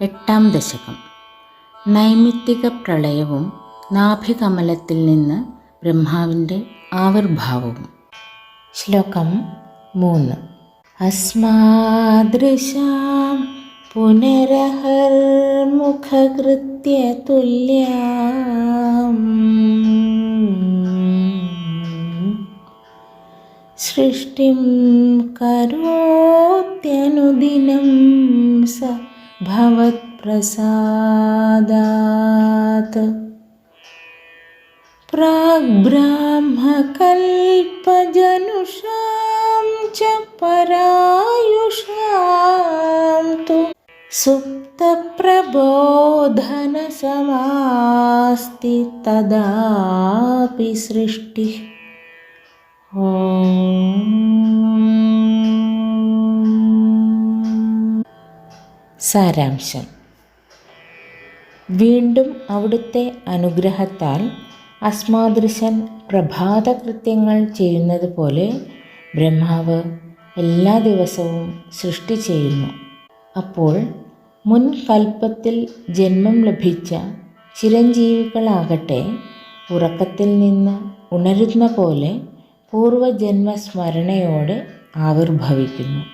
എട്ടാം ദശകം. നൈമിത്തിക പ്രളയവും നാഭികമലത്തിൽ നിന്ന് ബ്രഹ്മാവിന്റെ ആവിർഭാവവും. ശ്ലോകം മൂന്ന്. അസ്മാദൃശാം പുനരഹർമുഖകൃത്യതുല്യ സൃഷ്ടിം കരോത്യനുദിനം സ भवत्प्रसादात्। प्राग्ब्राह्मकल्पजनुषां च परायुषां तु सुप्तप्रबोधनसमास्ति तदापि सृष्टिः। ॐ സാരാംശം. വീണ്ടും അവിടുത്തെ അനുഗ്രഹത്താൽ അസ്മാദൃശൻ പ്രഭാതകൃത്യങ്ങൾ ചെയ്യുന്നത് പോലെ ബ്രഹ്മാവ് എല്ലാ ദിവസവും സൃഷ്ടി ചെയ്യുന്നു. അപ്പോൾ മുൻ കൽപ്പത്തിൽ ജന്മം ലഭിച്ച ചിരഞ്ജീവികളാകട്ടെ ഉറക്കത്തിൽ നിന്ന് ഉണരുന്ന പോലെ പൂർവജന്മസ്മരണയോടെ ആവിർഭവിക്കുന്നു.